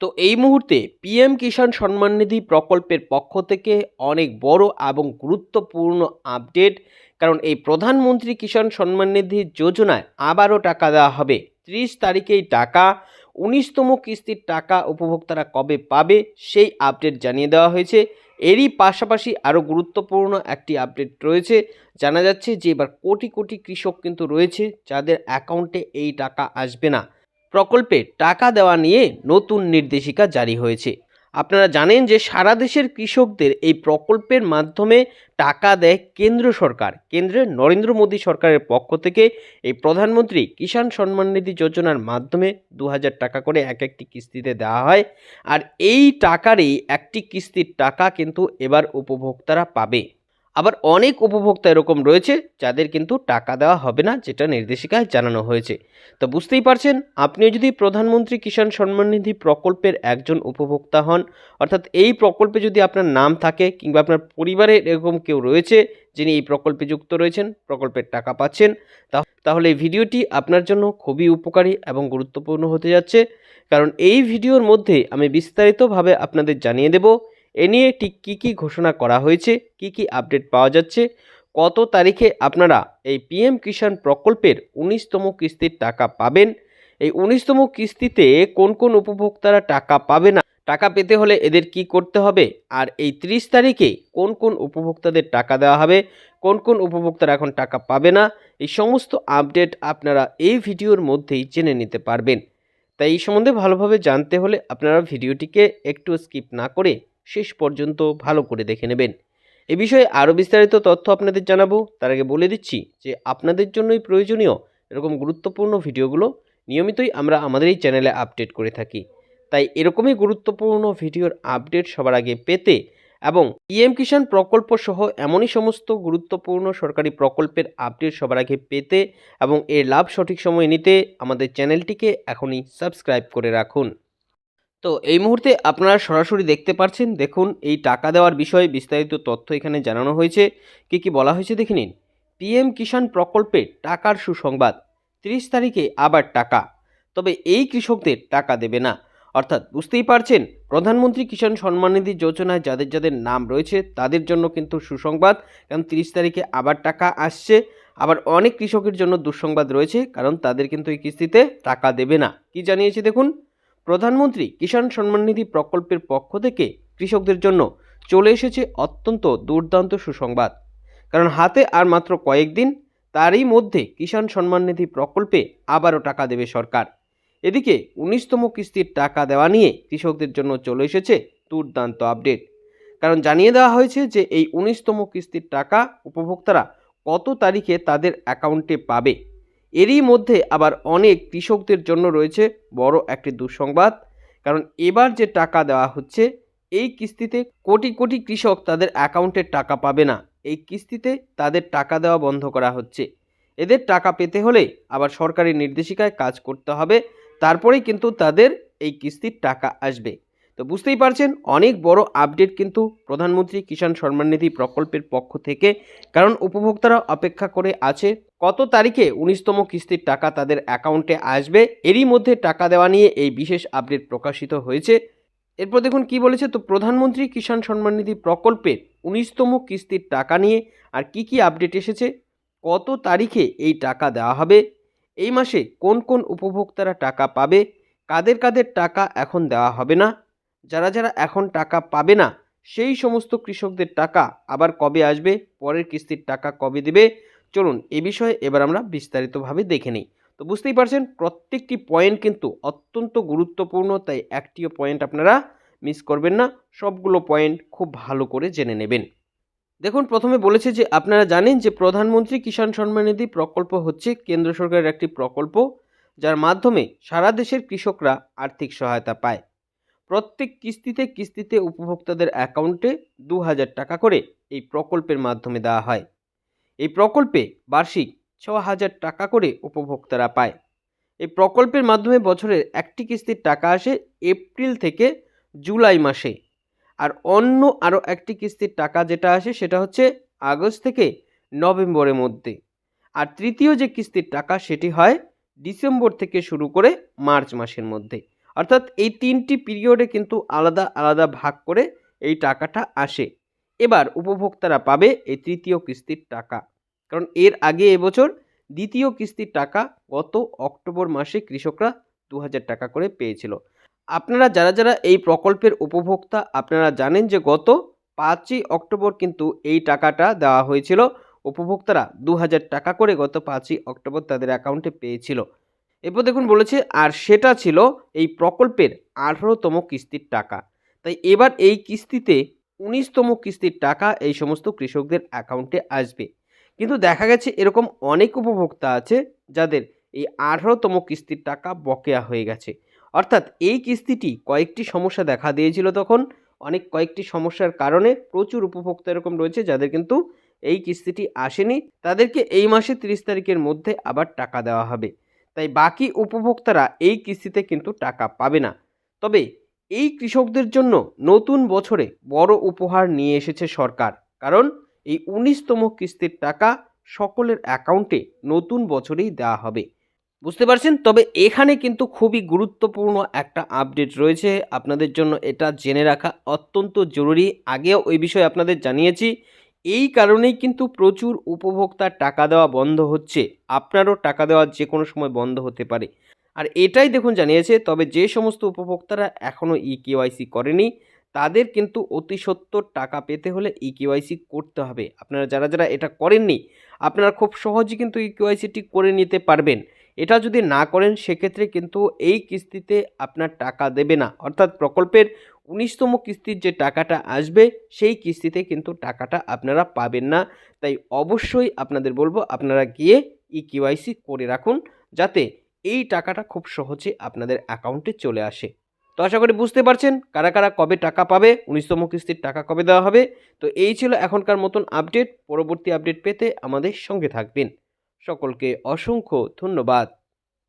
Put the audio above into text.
তো এই মুহূর্তে পিএম কিষাণ সম্মান নিধি প্রকল্পের পক্ষ থেকে অনেক বড় এবং গুরুত্বপূর্ণ আপডেট, কারণ এই প্রধানমন্ত্রী কিষাণ সম্মান নিধি যোজনায় আবারও টাকা দেওয়া হবে। ত্রিশ তারিখেই টাকা, উনিশতম কিস্তির টাকা উপভোক্তারা কবে পাবে সেই আপডেট জানিয়ে দেওয়া হয়েছে। এরই পাশাপাশি আরও গুরুত্বপূর্ণ একটি আপডেট রয়েছে। জানা যাচ্ছে যে এবার কোটি কোটি কৃষক কিন্তু রয়েছে যাদের অ্যাকাউন্টে এই টাকা আসবে না। প্রকল্পে টাকা দেওয়া নিয়ে নতুন নির্দেশিকা জারি হয়েছে। আপনারা জানেন যে সারা দেশের কৃষকদের এই প্রকল্পের মাধ্যমে টাকা দেয় কেন্দ্র সরকার। কেন্দ্রের নরেন্দ্র মোদী সরকারের পক্ষ থেকে এই প্রধানমন্ত্রী কিষাণ সম্মান নিধি যোজনার মাধ্যমে দু হাজার টাকা করে এক একটি কিস্তিতে দেওয়া হয়। আর এই টাকারই একটি কিস্তির টাকা কিন্তু এবার উপভোক্তারা পাবে। আবার অনেক উপভোক্তা এরকম রয়েছে যাদের কিন্তু টাকা দেওয়া হবে না, যেটা নির্দেশিকায় জানানো হয়েছে। তো বুঝতেই পারছেন, আপনিও যদি প্রধানমন্ত্রী কিষাণ সম্মান নিধি প্রকল্পের একজন উপভোক্তা হন, অর্থাৎ এই প্রকল্পে যদি আপনার নাম থাকে কিংবা আপনার পরিবারে এরকম কেউ রয়েছে যিনি এই প্রকল্পে যুক্ত রয়েছেন, প্রকল্পের টাকা পাচ্ছেন তাহলে এই ভিডিওটি আপনার জন্য খুবই উপকারী এবং গুরুত্বপূর্ণ হতে যাচ্ছে। কারণ এই ভিডিওর মধ্যে আমি বিস্তারিতভাবে আপনাদের জানিয়ে দেব এ নিয়ে ঠিক কী কী ঘোষণা করা হয়েছে, কী কী আপডেট পাওয়া যাচ্ছে, কত তারিখে আপনারা এই পিএম কিষাণ প্রকল্পের উনিশতম কিস্তির টাকা পাবেন, এই উনিশতম কিস্তিতে কোন কোন উপভোক্তারা টাকা পাবে না, টাকা পেতে হলে এদের কি করতে হবে, আর এই ত্রিশ তারিখে কোন কোন উপভোক্তাদের টাকা দেওয়া হবে, কোন কোন উপভোক্তারা এখন টাকা পাবে না, এই সমস্ত আপডেট আপনারা এই ভিডিওর মধ্যেই জেনে নিতে পারবেন। তাই এই সম্বন্ধে ভালোভাবে জানতে হলে আপনারা ভিডিওটিকে একটু স্কিপ না করে শেষ পর্যন্ত ভালো করে দেখে নেবেন। এ বিষয়ে আরও বিস্তারিত তথ্য আপনাদের জানাব। তার আগে বলে দিচ্ছি যে আপনাদের জন্যই প্রয়োজনীয় এরকম গুরুত্বপূর্ণ ভিডিওগুলো নিয়মিতই আমরা আমাদের এই চ্যানেলে আপডেট করে থাকি। তাই এরকমই গুরুত্বপূর্ণ ভিডিওর আপডেট সবার আগে পেতে এবং পিএম কিষাণ প্রকল্প সহ এমনই সমস্ত গুরুত্বপূর্ণ সরকারি প্রকল্পের আপডেট সবার আগে পেতে এবং এর লাভ সঠিক সময় নিতে আমাদের চ্যানেলটিকে এখনই সাবস্ক্রাইব করে রাখুন। তো এই মুহূর্তে আপনারা সরাসরি দেখতে পাচ্ছেন, দেখুন এই টাকা দেওয়ার বিষয়ে বিস্তারিত তথ্য এখানে জানানো হয়েছে। কি কি বলা হয়েছে দেখে নিন। পিএম কিষাণ প্রকল্পে টাকার সুসংবাদ, তিরিশ তারিখে আবার টাকা। তবে এই কৃষকদের টাকা দেবে না। অর্থাৎ বুঝতেই পারছেন, প্রধানমন্ত্রী কিষাণ সম্মান নিধি যোজনায় যাদের যাদের নাম রয়েছে, তাদের জন্য কিন্তু সুসংবাদ, কারণ তিরিশ তারিখে আবার টাকা আসছে। আবার অনেক কৃষকের জন্য দুঃসংবাদ রয়েছে, কারণ তাদের কিন্তু এই কিস্তিতে টাকা দেবে না। কি জানিয়েছে দেখুন? প্রধানমন্ত্রী কিষাণ সম্মান নিধি প্রকল্পের পক্ষ থেকে কৃষকদের জন্য চলে এসেছে অত্যন্ত দুর্দান্ত সুসংবাদ। কারণ হাতে আর মাত্র কয়েকদিন তারই মধ্যে কিষাণ সম্মান নিধি প্রকল্পে আবারও টাকা দেবে সরকার। এদিকে উনিশতম কিস্তির টাকা দেওয়া নিয়ে কৃষকদের জন্য চলে এসেছে দুর্দান্ত আপডেট। কারণ জানিয়ে দেওয়া হয়েছে যে এই উনিশতম কিস্তির টাকা উপভোক্তারা কত তারিখে তাদের অ্যাকাউন্টে পাবে। এরই মধ্যে আবার অনেক কৃষকদের জন্য রয়েছে বড় একটি দুঃসংবাদ। কারণ এবার যে টাকা দেওয়া হচ্ছে, এই কিস্তিতে কোটি কোটি কৃষক তাদের অ্যাকাউন্টে টাকা পাবে না। এই কিস্তিতে তাদের টাকা দেওয়া বন্ধ করা হচ্ছে। এদের টাকা পেতে হলে আবার সরকারি নির্দেশিকায় কাজ করতে হবে। তারপরেই কিন্তু তাদের এই কিস্তির টাকা আসবে। তো বুঝতেই পারছেন, অনেক বড় আপডেট কিন্তু প্রধানমন্ত্রী কিষাণ সম্মান নিধি প্রকল্পের পক্ষ থেকে, কারণ উপভোক্তারা অপেক্ষা করে আছে কত তারিখে উনিশতম কিস্তির টাকা তাদের অ্যাকাউন্টে আসবে, এরই মধ্যে টাকা দেওয়া নিয়ে এই বিশেষ আপডেট প্রকাশিত হয়েছে। এরপর দেখুন কি বলেছে, তো প্রধানমন্ত্রী কিষাণ সম্মান নিধি প্রকল্পের উনিশতম কিস্তির টাকা নিয়ে আর কি কি আপডেট এসেছে, কত তারিখে এই টাকা দেওয়া হবে, এই মাসে কোন কোন উপভোক্তারা টাকা পাবে, কাদের কাদের টাকা এখন দেওয়া হবে না যারা যারা এখন টাকা পাবে না, সেই সমস্ত কৃষকদের টাকা আবার কবে আসবে, পরের কিস্তির টাকা কবে দেবে, চলুন এ বিষয়ে এবার আমরা বিস্তারিতভাবে দেখে নিই। তো বুঝতেই পারছেন, প্রত্যেকটি পয়েন্ট কিন্তু অত্যন্ত গুরুত্বপূর্ণ, তাই একটিও পয়েন্ট আপনারা মিস করবেন না, সবগুলো পয়েন্ট খুব ভালো করে জেনে নেবেন। দেখুন, প্রথমে বলেছে যে আপনারা জানেন যে প্রধানমন্ত্রী কিষাণ সম্মান নিধি প্রকল্প হচ্ছে কেন্দ্র সরকারের একটি প্রকল্প, যার মাধ্যমে সারা দেশের কৃষকরা আর্থিক সহায়তা পায়। প্রত্যেক কিস্তিতে কিস্তিতে উপভোক্তাদের অ্যাকাউন্টে দু হাজার টাকা করে এই প্রকল্পের মাধ্যমে দেওয়া হয়। এই প্রকল্পে বার্ষিক ছ হাজার টাকা করে উপভোক্তারা পায়। এই প্রকল্পের মাধ্যমে বছরের একটি কিস্তির টাকা আসে এপ্রিল থেকে জুলাই মাসে। আর অন্য আরও একটি কিস্তির টাকা যেটা আসে সেটা হচ্ছে আগস্ট থেকে নভেম্বরের মধ্যে। আর তৃতীয় যে কিস্তির টাকা সেটি হয় ডিসেম্বর থেকে শুরু করে মার্চ মাসের মধ্যে। অর্থাৎ এই তিনটি পিরিয়ডে কিন্তু আলাদা আলাদা ভাগ করে এই টাকাটা আসে। এবার উপভোক্তারা পাবে এই তৃতীয় কিস্তির টাকা। কারণ এর আগে এবছর দ্বিতীয় কিস্তির টাকা গত অক্টোবর মাসে কৃষকরা দু হাজার টাকা করে পেয়েছিল। আপনারা যারা যারা এই প্রকল্পের উপভোক্তা, আপনারা জানেন যে গত পাঁচই অক্টোবর কিন্তু এই টাকাটা দেওয়া হয়েছিল। উপভোক্তারা দু হাজার টাকা করে গত পাঁচই অক্টোবর তাদের অ্যাকাউন্টে পেয়েছিল। এরপর দেখুন বলেছে, আর সেটা ছিল এই প্রকল্পের আঠারোতম কিস্তির টাকা। তাই এবার এই কিস্তিতে উনিশতম কিস্তির টাকা এই সমস্ত কৃষকদের অ্যাকাউন্টে আসবে। কিন্তু দেখা গেছে এরকম অনেক উপভোক্তা আছে যাদের এই আঠারোতম কিস্তির টাকা বকেয়া হয়ে গেছে। অর্থাৎ এই কিস্তিটি কয়েকটি সমস্যা দেখা দিয়েছিল তখন। অনেক কয়েকটি সমস্যার কারণে প্রচুর উপভোক্তা এরকম রয়েছে যাদের কিন্তু এই কিস্তিটি আসেনি। তাদেরকে এই মাসে তিরিশ তারিখের মধ্যে আবার টাকা দেওয়া হবে। তাই বাকি উপভোক্তারা এই কিস্তিতে কিন্তু টাকা পাবে না। তবে এই কৃষকদের জন্য নতুন বছরে বড় উপহার নিয়ে এসেছে সরকার। কারণ এই উনিশতম কিস্তির টাকা সকলের অ্যাকাউন্টে নতুন বছরেই দেওয়া হবে। বুঝতে পারছেন? তবে এখানে কিন্তু খুবই গুরুত্বপূর্ণ একটা আপডেট রয়েছে। আপনাদের জন্য এটা জেনে রাখা অত্যন্ত জরুরি। আগেও ওই বিষয়ে আপনাদের জানিয়েছি। এই কারণেই কিন্তু প্রচুর উপভোক্তার টাকা দেওয়া বন্ধ হচ্ছে। আপনারও টাকা দেওয়া যে কোনো সময় বন্ধ হতে পারে। আর এটাই দেখুন জানিয়েছে, তবে যে সমস্ত উপভোক্তারা এখনও ই কেওয়াইসি করেনি, তাদের কিন্তু অতি সত্তর টাকা পেতে হলে ই কেওয়াইসি করতে হবে। আপনারা যারা যারা এটা করেননি, আপনারা খুব সহজেই কিন্তু ই কেওয়াইসিটি করে নিতে পারবেন। এটা যদি না করেন, সেক্ষেত্রে কিন্তু এই কিস্তিতে আপনার টাকা দেবে না। অর্থাৎ প্রকল্পের উনিশতম কিস্তির যে টাকাটা আসবে, সেই কিস্তিতে কিন্তু টাকাটা আপনারা পাবেন না। তাই অবশ্যই আপনাদের বলব, আপনারা গিয়ে ই কেওয়াইসি করে রাখুন, যাতে এই টাকাটা খুব সহজে আপনাদের অ্যাকাউন্টে চলে আসে। তো আশা করি বুঝতে পারছেন কারা কারা কবে টাকা পাবে, উনিশতম কিস্তির টাকা কবে দেওয়া হবে। তো এই ছিল এখনকার মতন আপডেট, পরবর্তী আপডেট পেতে আমাদের সঙ্গে থাকবেন। সকলকে অসংখ্য ধন্যবাদ।